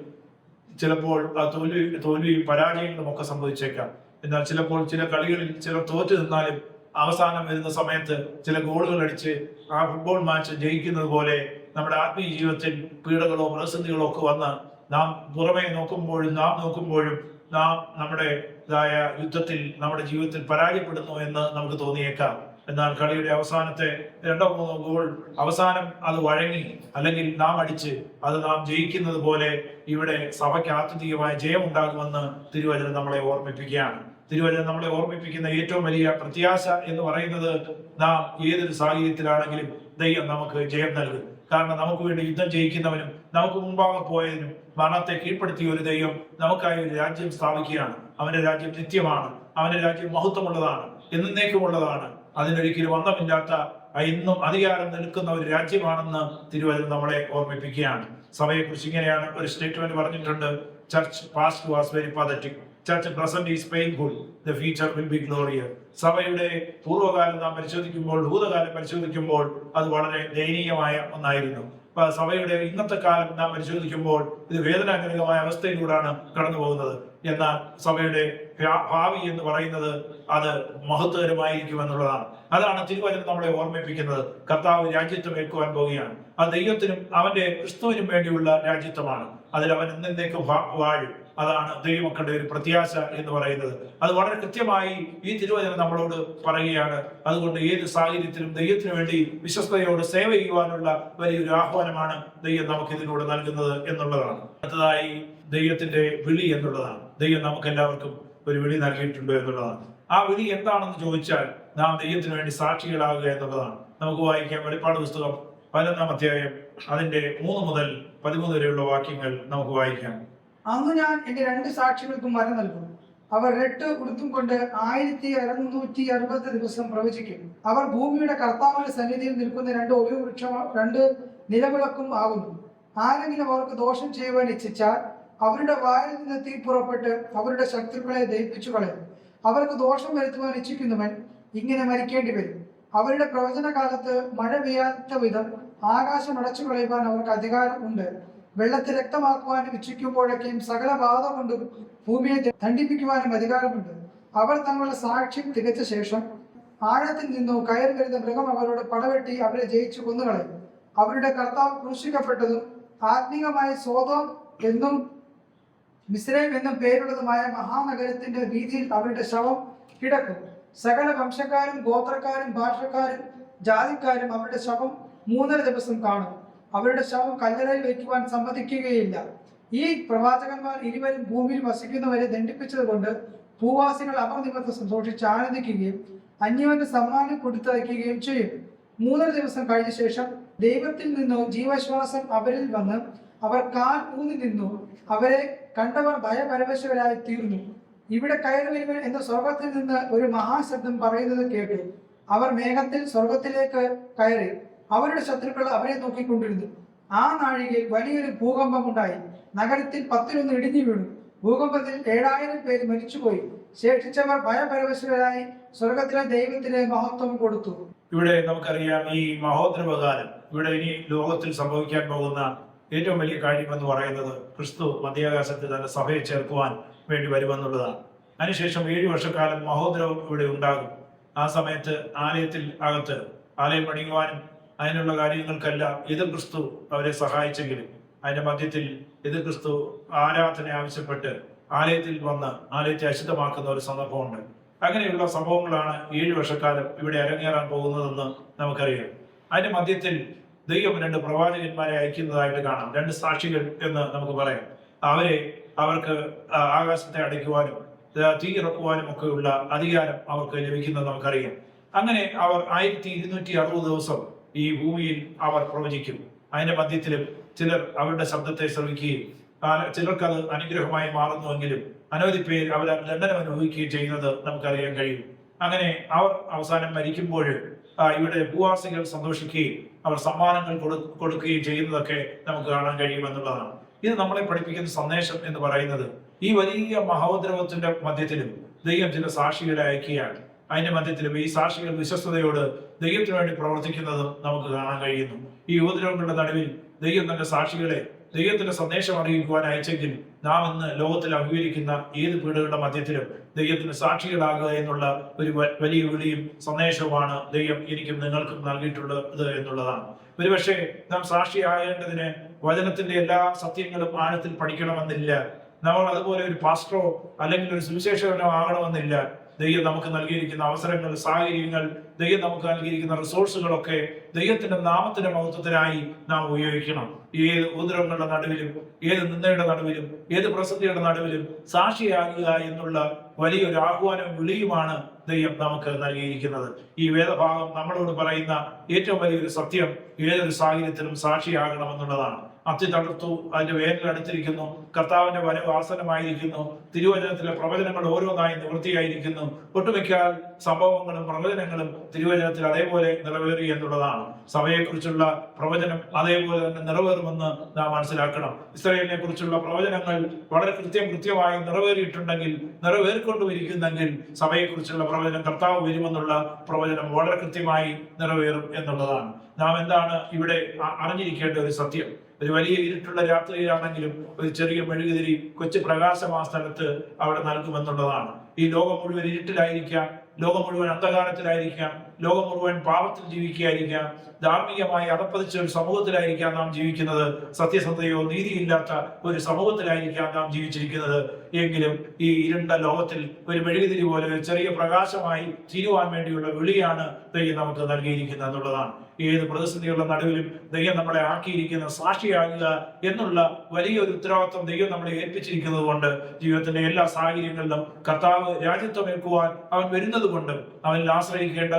ചിലപ്പോൾ തോൽവി തോൽവിയും പരാജയങ്ങളും ഒക്കെ സംഭവിച്ചേക്കാം. എന്നാൽ ചിലപ്പോൾ ചില കളികളിൽ ചിലർ തോറ്റു നിന്നാലും അവസാനം വരുന്ന സമയത്ത് ചില ഗോളുകൾ അടിച്ച് ആ ഫുട്ബോൾ മാച്ച് ജയിക്കുന്നത് പോലെ നമ്മുടെ ആത്മീയ ജീവിതത്തിൽ പീഡകളോ പ്രതിസന്ധികളോ ഒക്കെ വന്ന് നാം പുറമേ നോക്കുമ്പോഴും നാം നോക്കുമ്പോഴും നാം നമ്മുടെ ഇതായ യുദ്ധത്തിൽ നമ്മുടെ ജീവിതത്തിൽ പരാജയപ്പെടുന്നു എന്ന് നമുക്ക് തോന്നിയേക്കാം. എന്നാൽ കളിയുടെ അവസാനത്തെ രണ്ടോ മൂന്നോ ഗോൾ അവസാനം അത് വഴങ്ങി അല്ലെങ്കിൽ നാം അടിച്ച് അത് നാം ജയിക്കുന്നത് പോലെ ഇവിടെ സഭയ്ക്ക് ആത്യന്തികമായ ജയമുണ്ടാകുമെന്ന് തിരുവചനം നമ്മളെ ഓർമ്മിപ്പിക്കുകയാണ്. തിരുവചനം നമ്മളെ ഓർമ്മിപ്പിക്കുന്ന ഏറ്റവും വലിയ പ്രത്യാശ എന്ന് പറയുന്നത് നാം ഏതൊരു സാഹചര്യത്തിലാണെങ്കിലും ദൈവം നമുക്ക് ജയം നൽകും. കാരണം നമുക്ക് വേണ്ടി യുദ്ധം ജയിക്കുന്നവനും നമുക്ക് മുമ്പാകെ പോയതിനും മരണത്തെ കീഴ്പ്പെടുത്തിയ ഒരു ദൈവം നമുക്കായി ഒരു രാജ്യം സ്ഥാപിക്കുകയാണ്. അവന്റെ രാജ്യം നിത്യമാണ്. അവന്റെ രാജ്യം മഹത്വമുള്ളതാണ്. എന്നേക്കുമുള്ളതാണ്. അതിനൊരിക്കലും അന്തമില്ലാത്ത ഇന്നും അധികാരം നിൽക്കുന്ന ഒരു രാജ്യമാണെന്ന് തിരുവല്ല നമ്മളെ ഓർമ്മിപ്പിക്കുകയാണ്. സഭയെക്കുറിച്ച് ഇങ്ങനെയാണ് ഒരു സ്റ്റേറ്റ്മെന്റ് പറഞ്ഞിട്ടുണ്ട്. Church past was very pathetic church present is painful. The future will be glorious സഭയുടെ പൂർവകാലം നാം പരിശോധിക്കുമ്പോൾ ഭൂതകാലം പരിശോധിക്കുമ്പോൾ അത് വളരെ ദയനീയമായ ഒന്നായിരുന്നു. സഭയുടെ ഇന്നത്തെ കാലം നാം പരിശോധിക്കുമ്പോൾ ഇത് വേദനാജനകമായ അവസ്ഥയിലൂടെയാണ് കടന്നു പോകുന്നത്. എന്നാൽ സഭയുടെ ഭാവി എന്ന് പറയുന്നത് അത് മഹത്വകരമായിരിക്കും എന്നുള്ളതാണ്. അതാണ് തിരുവചനം നമ്മളെ ഓർമ്മിപ്പിക്കുന്നത്. കർത്താവ് രാജ്യത്വം ഏൽക്കുവാൻ പോവുകയാണ്. അത് ദൈവത്തിനും അവന്റെ ക്രിസ്തുവിനും വേണ്ടിയുള്ള രാജ്യത്വമാണ്. അതിൽ അവൻ എന്നേക്കും വാഴും. അതാണ് ദൈവമക്കളുടെ ഒരു പ്രത്യാശ എന്ന് പറയുന്നത്. അത് വളരെ കൃത്യമായി ഈ തിരുവചനം നമ്മളോട് പറയുകയാണ്. അതുകൊണ്ട് ഏത് സാഹചര്യത്തിലും ദൈവത്തിന് വേണ്ടി വിശ്വസ്തയോട് സേവ ചെയ്യുവാനുള്ള വലിയൊരു ആഹ്വാനമാണ് ദൈവം നമുക്ക് ഇതിലൂടെ നൽകുന്നത് എന്നുള്ളതാണ്. അടുത്തതായി ദൈവത്തിന്റെ വിളി എന്നുള്ളതാണ്. ദൈവം നമുക്ക് എല്ലാവർക്കും ഒരു വിളി നൽകിയിട്ടുണ്ട് എന്നുള്ളതാണ്. ആ വിളി എന്താണെന്ന് ചോദിച്ചാൽ നാം ദൈവത്തിന് വേണ്ടി സാക്ഷികളാകുക എന്നുള്ളതാണ്. നമുക്ക് വായിക്കാം വെളിപ്പാട് പുസ്തകം പതിനൊന്നാം അധ്യായം അതിന്റെ മൂന്ന് മുതൽ പതിമൂന്ന് വരെയുള്ള വാക്യങ്ങൾ നമുക്ക് വായിക്കാം. അന്ന് ഞാൻ എന്റെ രണ്ട് സാക്ഷികൾക്കും വരം നൽകുന്നു. അവർ രട്ട് ഉടുത്തും കൊണ്ട് ആയിരത്തി അറുന്നൂറ്റി അറുപത് ദിവസം പ്രവചിക്കും അവർ ഭൂമിയുടെ കർത്താവിന്റെ സന്നിധിയിൽ നിൽക്കുന്ന രണ്ട് ഒരു വൃക്ഷം രണ്ട് നിലവിളക്കും ആകുന്നു. ആരെങ്കിലും അവർക്ക് ദോഷം ചെയ്യുവാൻ ഇച്ഛിച്ചാൽ അവരുടെ വായിൽ നിന്ന് തീ പുറപ്പെട്ട് അവരുടെ ശത്രുക്കളെ ദഹിപ്പിച്ചു കളയും. അവർക്ക് ദോഷം വരുത്തുവാൻ ഇച്ഛിക്കുന്നവൻ ഇങ്ങനെ മരിക്കേണ്ടി വരും. അവരുടെ പ്രവചന കാലത്ത് മഴ പെയ്യാത്ത വിധം ആകാശം അടച്ചു കളയുവാൻ അവർക്ക് അധികാരം ഉണ്ട്. വെള്ളത്തെ രക്തമാക്കുവാനും ഇച്ഛിക്കുമ്പോഴൊക്കെയും സകല ബാധ കൊണ്ടും ഭൂമിയെ ദണ്ഡിപ്പിക്കുവാനും അധികാരമുണ്ട്. അവർ തങ്ങളുടെ സാക്ഷ്യം തികച്ച ശേഷം ആഴത്തിൽ നിന്നും കയറി വരുന്ന മൃഗം അവരോട് പടവെട്ടി അവരെ ജയിച്ചു കൊന്നുകളയും. അവരുടെ കർത്താവ് ക്രൂശിക്കപ്പെട്ടതും ആത്മീകമായ സ്വതം എന്നും മിസ്രൈം എന്നും പേരുള്ളതുമായ മഹാനഗരത്തിന്റെ വീതിയിൽ അവരുടെ ശവം കിടക്കും. സകല വംശക്കാരും ഗോത്രക്കാരും ഭാഷക്കാരും ജാതിക്കാരും അവരുടെ ശവം മൂന്നര ദിവസം കാണും. അവരുടെ ശവം കല്ലറയിൽ വയ്ക്കുവാൻ സമ്മതിക്കുകയില്ല. ഈ പ്രവാചകന്മാർ ഇരുവരും ഭൂമിയിൽ വസിക്കുന്നവരെ ദണ്ഡിപ്പിച്ചതുകൊണ്ട് ഭൂവാസികൾ അവർ നിമിത്തം സന്തോഷിച്ച് ആനന്ദിക്കുകയും അന്യവന്റെ സമ്മാനം കൊടുത്തയക്കുകയും ചെയ്യും. മൂന്നര ദിവസം കഴിഞ്ഞ ശേഷം ദൈവത്തിൽ നിന്നോ ജീവശ്വാസം അവരിൽ വന്ന് അവർ കാൽ ഊന്നി നിന്നു. അവരെ കണ്ടവർ ഭയപരവശവരായി തീർന്നു. ഇവിടെ കയറി എന്ന സ്വർഗത്തിൽ നിന്ന് ഒരു മഹാശബ്ദം പറയുന്നത് കേട്ടു അവർ മേഘത്തിൽ സ്വർഗത്തിലേക്ക് കയറി. അവരുടെ ശത്രുക്കൾ അവരെ നോക്കിക്കൊണ്ടിരുന്നു. ആ നാഴികയിൽ വലിയൊരു ഭൂകമ്പം ഉണ്ടായി നഗരത്തിൽ പത്തിലൊന്ന് ഇടിഞ്ഞു വീണു. ഭൂകമ്പത്തിൽ ഏഴായിരം പേര് മരിച്ചുപോയി. ശേഷിച്ചവർ ഭയപരവശരായി സ്വർഗത്തിലെ ദൈവത്തിന് മഹത്വം കൊടുത്തു. ഇവിടെ നമുക്കറിയാം ഈ മഹോദ്രവകാലം ഇവിടെ ഇനി ലോകത്തിൽ സംഭവിക്കാൻ പോകുന്ന ഏറ്റവും വലിയ കാര്യം എന്ന് പറയുന്നത് ക്രിസ്തു മധ്യാകാശത്തിൽ തന്റെ സഭയെ ചേർക്കുവാൻ വേണ്ടി വരുമെന്നുള്ളതാണ്. അതിനുശേഷം ഏഴു വർഷക്കാലം മഹോദ്രവം ഇവിടെ ഉണ്ടാകും. ആ സമയത്ത് ആലയത്തിൽ അകത്ത് ആലയം പണിയുവാനും അതിനുള്ള കാര്യങ്ങൾക്കെല്ലാം എതിർ ക്രിസ്തു അവരെ സഹായിച്ചെങ്കിലും അതിന്റെ മധ്യത്തിൽ എതിർ ക്രിസ്തു ആരാധന ആവശ്യപ്പെട്ട് ആലയത്തിൽ വന്ന് ആലയത്തെ അശുദ്ധമാക്കുന്ന ഒരു സന്ദർഭമുണ്ട് അങ്ങനെയുള്ള സംഭവങ്ങളാണ് ഏഴു വർഷക്കാലം ഇവിടെ അരങ്ങേറാൻ പോകുന്നതെന്ന് നമുക്കറിയാം. അതിന്റെ മധ്യത്തിൽ ദൈവം രണ്ട് പ്രവാചകന്മാരെ അയക്കുന്നതായിട്ട് കാണാം. രണ്ട് സാക്ഷികൾ എന്ന് നമുക്ക് പറയാം. അവരെ അവർക്ക് ആകാശത്തെ അടയ്ക്കുവാനും തീ ഇറക്കുവാനും ഒക്കെയുള്ള അധികാരം അവർക്ക് ലഭിക്കുന്നത് നമുക്കറിയാം. അങ്ങനെ അവർ ആയിരത്തി ഇരുന്നൂറ്റി അറുപത് ദിവസം ഈ ഭൂമിയിൽ അവർ പ്രവചിക്കും. അതിന്റെ മധ്യത്തിലും ചിലർ അവരുടെ ശബ്ദത്തെ ശ്രമിക്കുകയും ചിലർക്കത് അനുഗ്രഹമായി മാറുന്നുവെങ്കിലും അനവധി പേർ അവർ ദണ്ഡനം അനുഭവിക്കുകയും ചെയ്യുന്നത് നമുക്കറിയാൻ കഴിയും. അങ്ങനെ അവർ അവസാനം മരിക്കുമ്പോൾ ഇവിടെ ഭൂവാസികൾ സന്തോഷിക്കുകയും അവർ സമ്മാനങ്ങൾ കൊടുക്കുകയും ചെയ്യുന്നതൊക്കെ നമുക്ക് കാണാൻ കഴിയുമെന്നുള്ളതാണ് ഇത് നമ്മളെ പഠിപ്പിക്കുന്ന സന്ദേശം എന്ന് പറയുന്നത് ഈ വലിയ മഹോദ്രവത്തിന്റെ മധ്യത്തിലും ദൈവം ചില സാക്ഷികളെ അയക്കുകയാണ്. അതിന്റെ മധ്യത്തിലും ഈ സാക്ഷികൾ വിശ്വസ്തയോട് ദൈവത്തിന് വേണ്ടി പ്രവർത്തിക്കുന്നത് നമുക്ക് കാണാൻ കഴിയുന്നു. ഈ ഉപദ്രവങ്ങളുടെ നടുവിൽ ദൈവം തന്റെ സാക്ഷികളെ ദൈവത്തിന്റെ സന്ദേശം അറിയിക്കുവാൻ അയച്ചെങ്കിൽ നാം ഇന്ന് ലോകത്തിൽ അഭിമുഖീകരിക്കുന്ന ഏത് പീഡകളുടെ മധ്യത്തിലും ദൈവത്തിന് സാക്ഷികളാകുക എന്നുള്ള ഒരു വലിയ വിളിയും സന്ദേശവുമാണ് ദൈവം എനിക്കും നിങ്ങൾക്കും നൽകിയിട്ടുള്ളത് എന്നുള്ളതാണ്. ഒരുപക്ഷെ നാം സാക്ഷിയാകേണ്ടതിന് വചനത്തിന്റെ എല്ലാ സത്യങ്ങളും ആഴത്തിൽ പഠിക്കണമെന്നില്ല. നമ്മൾ അതുപോലെ ഒരു പാസ്റ്ററോ അല്ലെങ്കിൽ ഒരു സുവിശേഷകനോ ആകണമെന്നില്ല. ദൈവം നമുക്ക് നൽകിയിരിക്കുന്ന അവസരങ്ങൾ സാഹചര്യങ്ങൾ ദൈവം നമുക്ക് നൽകിയിരിക്കുന്ന റിസോഴ്സുകളൊക്കെ ദൈവത്തിന്റെ നാമത്തിന്റെ മഹത്വത്തിനായി നാം ഉപയോഗിക്കണം. ഏത് ഉപദ്രവങ്ങളുടെ നടുവിലും ഏത് നിന്ദയുടെ നടുവിലും ഏത് പ്രസിദ്ധിയുടെ നടുവിലും സാക്ഷിയാകുക എന്നുള്ള വലിയൊരു ആഹ്വാനവും വിളിയുമാണ് ദൈവം നമുക്ക് നൽകിയിരിക്കുന്നത്. ഈ വേദഭാഗം നമ്മളോട് പറയുന്ന ഏറ്റവും വലിയൊരു സത്യം ഏതൊരു സാഹചര്യത്തിലും സാക്ഷിയാകണമെന്നുള്ളതാണ്. അത്തി തടുത്തു അതിന്റെ വേനൽ അടുത്തിരിക്കുന്നു. കർത്താവിന്റെ വരവ് ആസനമായിരിക്കുന്നു തിരുവചനത്തിലെ പ്രവചനങ്ങൾ ഓരോന്നായി നിവൃത്തിയായിരിക്കുന്നു. ഒട്ടുമിക്ക സംഭവങ്ങളും പ്രവചനങ്ങളും തിരുവചനത്തിൽ അതേപോലെ നിറവേറി എന്നുള്ളതാണ്. സഭയെക്കുറിച്ചുള്ള പ്രവചനം അതേപോലെ തന്നെ നിറവേറുമെന്ന് നാം മനസ്സിലാക്കണം. ഇസ്രയേലിനെ കുറിച്ചുള്ള പ്രവചനങ്ങൾ വളരെ കൃത്യം കൃത്യമായി നിറവേറിയിട്ടുണ്ടെങ്കിൽ നിറവേറിക്കൊണ്ടുവരിക്കുന്നെങ്കിൽ സഭയെക്കുറിച്ചുള്ള പ്രവചനം കർത്താവ് വരുമെന്നുള്ള പ്രവചനം വളരെ കൃത്യമായി നിറവേറും എന്നുള്ളതാണ്. നാം എന്താണ് ഇവിടെ അറിഞ്ഞിരിക്കേണ്ട ഒരു സത്യം? ഒരു വലിയ ഇരുട്ടുള്ള രാത്രിയിലാണെങ്കിലും ഒരു ചെറിയ മെഴുകുതിരി കൊച്ചു പ്രകാശം ആ സ്ഥലത്ത് അവിടെ നൽകുമെന്നുള്ളതാണ്. ഈ ലോകം മുഴുവൻ ഇരുട്ടിലായിരിക്കാം ലോകം മുഴുവൻ അന്ധകാരത്തിലായിരിക്കാം ലോകം മുഴുവൻ പാപത്തിൽ ജീവിക്കുകയായിരിക്കാം ധാർമ്മികമായി അടപ്പതിച്ച ഒരു സമൂഹത്തിലായിരിക്കാം നാം ജീവിക്കുന്നത്. സത്യസന്ധയോ നീതിയില്ലാത്ത ഒരു സമൂഹത്തിലായിരിക്കാം നാം ജീവിച്ചിരിക്കുന്നത്. എങ്കിലും ഈ ഇരുണ്ട ലോകത്തിൽ ഒരു മെഴുകുതിരി പോലെ ഒരു ചെറിയ പ്രകാശമായി തീരുവാൻ വേണ്ടിയുള്ള വിളിയാണ് ദൈവം നമുക്ക് നൽകിയിരിക്കുന്നത് എന്നുള്ളതാണ്. ഏത് പ്രതിസന്ധിയുള്ള നടുവിലും ദൈവം നമ്മളെ ആക്കിയിരിക്കുന്ന സാക്ഷിയാകുക എന്നുള്ള വലിയൊരു ഉത്തരവാദിത്വം ദൈവം നമ്മളെ ഏൽപ്പിച്ചിരിക്കുന്നത് കൊണ്ട് ജീവിതത്തിന്റെ എല്ലാ സാഹചര്യങ്ങളിലും കർത്താവ് രാജ്യത്വം ഏൽക്കുവാൻ അവൻ വരുന്നത് കൊണ്ട് അവനിൽ ആശ്രയിക്കേണ്ട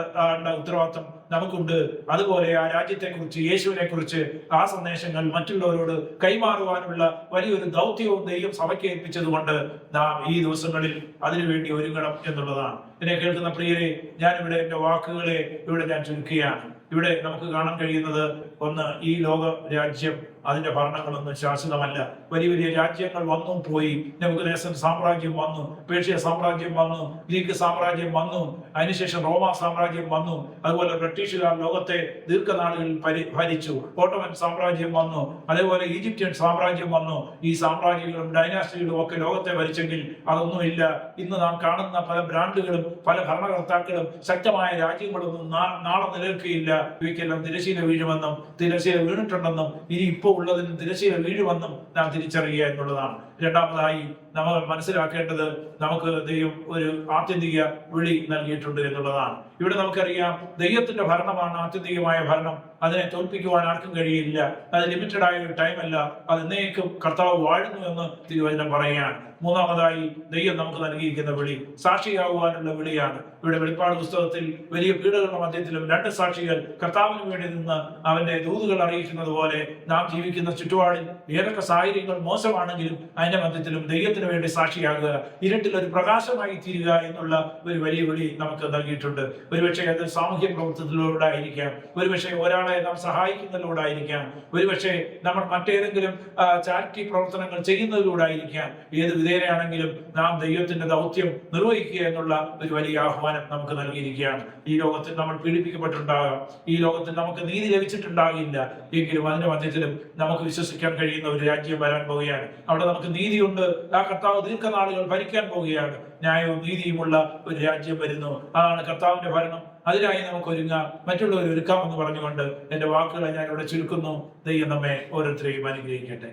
ഉത്തരവാദിത്വം നമുക്കുണ്ട്. അതുപോലെ ആ രാജ്യത്തെ കുറിച്ച് യേശുവിനെ കുറിച്ച് ആ സന്ദേശങ്ങൾ മറ്റുള്ളവരോട് കൈമാറുവാനുള്ള വലിയൊരു ദൗത്യവും ദൈവം സഭയ്ക്ക് ഏൽപ്പിച്ചതുകൊണ്ട് നാം ഈ ദിവസങ്ങളിൽ അതിനുവേണ്ടി ഒരുങ്ങണം എന്നുള്ളതാണ്. എന്നെ കേൾക്കുന്ന പ്രിയരെ ഞാനിവിടെ എന്റെ വാക്കുകളെ ഇവിടെ ഞാൻ ചുരുക്കുകയാണ്. ഇവിടെ നമുക്ക് കാണാൻ കഴിയുന്നത് ഒന്ന് ഈ ലോക രാജ്യം അതിന്റെ ഭരണങ്ങളൊന്നും ശാശ്വതമല്ല. വലിയ വലിയ രാജ്യങ്ങൾ വന്നു പോയി. നെബുക്കദ്നേസർ സാമ്രാജ്യം വന്നു പേർഷ്യ സാമ്രാജ്യം വന്നു ഗ്രീക്ക് സാമ്രാജ്യം വന്നു അതിനുശേഷം റോമ സാമ്രാജ്യം വന്നു അതുപോലെ ബ്രിട്ടീഷുകാർ ലോകത്തെ ദീർഘനാളുകളിൽ ഭരിച്ചു. ഓട്ടോമൻ സാമ്രാജ്യം വന്നു അതേപോലെ ഈജിപ്ഷ്യൻ സാമ്രാജ്യം വന്നു. ഈ സാമ്രാജ്യങ്ങളും ഡൈനാസ്റ്റികളും ഒക്കെ ലോകത്തെ ഭരിച്ചെങ്കിൽ അതൊന്നുമില്ല. ഇന്ന് നാം കാണുന്ന പല ബ്രാൻഡുകളും പല ഭരണകർത്താക്കളും ശക്തമായ രാജ്യങ്ങളൊന്നും നാളെ നിലനിൽക്കുകയില്ല. ഇവയ്ക്കെല്ലാം തിരശീല വീഴുമെന്നും തിരശീല വീണിട്ടുണ്ടെന്നും ഇനി ഇപ്പോൾ ഉള്ളതിന് തിരശ്ശീല വീഴുമെന്നും നാം തിരിച്ചറിയുക എന്നുള്ളതാണ്. രണ്ടാമതായി നമ്മൾ മനസ്സിലാക്കേണ്ടത് നമുക്ക് ദൈവം ഒരു ആത്യന്തിക വിളി നൽകിയിട്ടുണ്ട് എന്നുള്ളതാണ്. ഇവിടെ നമുക്കറിയാം ദൈവത്തിന്റെ ഭരണമാണ് ആത്യന്തികമായ ഭരണം. അതിനെ തോൽപ്പിക്കുവാൻ ആർക്കും കഴിയില്ല. അത് ലിമിറ്റഡ് ആയ ഒരു ടൈം അല്ല. അത് എന്നേക്കും കർത്താവ് വാഴുന്നു എന്ന് തിരുവചനം പറയുകയാണ്. മൂന്നാമതായി ദൈവം നമുക്ക് നൽകിയിരിക്കുന്ന വിളി സാക്ഷിയാകുവാനുള്ള വിളിയാണ്. ഇവിടെ വെളിപ്പാട് പുസ്തകത്തിൽ വലിയ പീഡകളുടെ മധ്യത്തിലും രണ്ട് സാക്ഷികൾ കർത്താവിന് വേണ്ടി നിന്ന് അവന്റെ ദൂതുകൾ അറിയിക്കുന്നത് പോലെ നാം ജീവിക്കുന്ന ചുറ്റുപാടിൽ ഏതൊക്കെ സാഹചര്യങ്ങൾ മോശമാണെങ്കിലും അതിന്റെ മധ്യത്തിലും ദൈവത്തിന് വേണ്ടി സാക്ഷിയാകുക ഇരട്ടിൽ ഒരു പ്രകാശമായി തീരുക എന്നുള്ള ഒരു വലിയ വിളി നമുക്ക് നൽകിയിട്ടുണ്ട്. ഒരുപക്ഷെ അത് സാമൂഹ്യ പ്രവർത്തനത്തിലൂടെ ആയിരിക്കാം. ഒരുപക്ഷെ ഒരാളെ നാം സഹായിക്കുന്നതിലൂടെ ആയിരിക്കാം ഒരുപക്ഷെ നമ്മൾ മറ്റേതെങ്കിലും ചാരിറ്റി പ്രവർത്തനങ്ങൾ ചെയ്യുന്നതിലൂടെ ആയിരിക്കാം ഏത് വിധേയനാണെങ്കിലും നാം ദൈവത്തിന്റെ ദൗത്യം നിർവഹിക്കുക എന്നുള്ള ഒരു വലിയ ആഹ്വാനം നമുക്ക് നൽകിയിരിക്കുകയാണ്. ഈ ലോകത്തിൽ നമ്മൾ പീഡിപ്പിക്കപ്പെട്ടിട്ടുണ്ടാകാം. ഈ ലോകത്തിൽ നമുക്ക് നീതി ലഭിച്ചിട്ടുണ്ടാകില്ല. എങ്കിലും അതിന്റെ മധ്യത്തിലും നമുക്ക് വിശ്വസിക്കാൻ കഴിയുന്ന ഒരു രാജ്യം വരാൻ പോവുകയാണ്. അവിടെ നമുക്ക് നീതിയുണ്ട്. ആ കർത്താവ് ദീർഘനാളുകൾ ഭരിക്കാൻ പോവുകയാണ്. ന്യായവും നീതിയുമുള്ള ഒരു രാജ്യം വരുന്നു. അതാണ് കർത്താവിന്റെ ഭരണം. അതിനായി നമുക്ക് ഒരുങ്ങാം മറ്റുള്ളവർ ഒരുക്കാമെന്ന് പറഞ്ഞുകൊണ്ട് എന്റെ വാക്കുകളെ ഞാൻ ഇവിടെ ചുരുക്കുന്നു. ദൈവം നമ്മെ ഓരോരുത്തരെയും അനുഗ്രഹിക്കട്ടെ.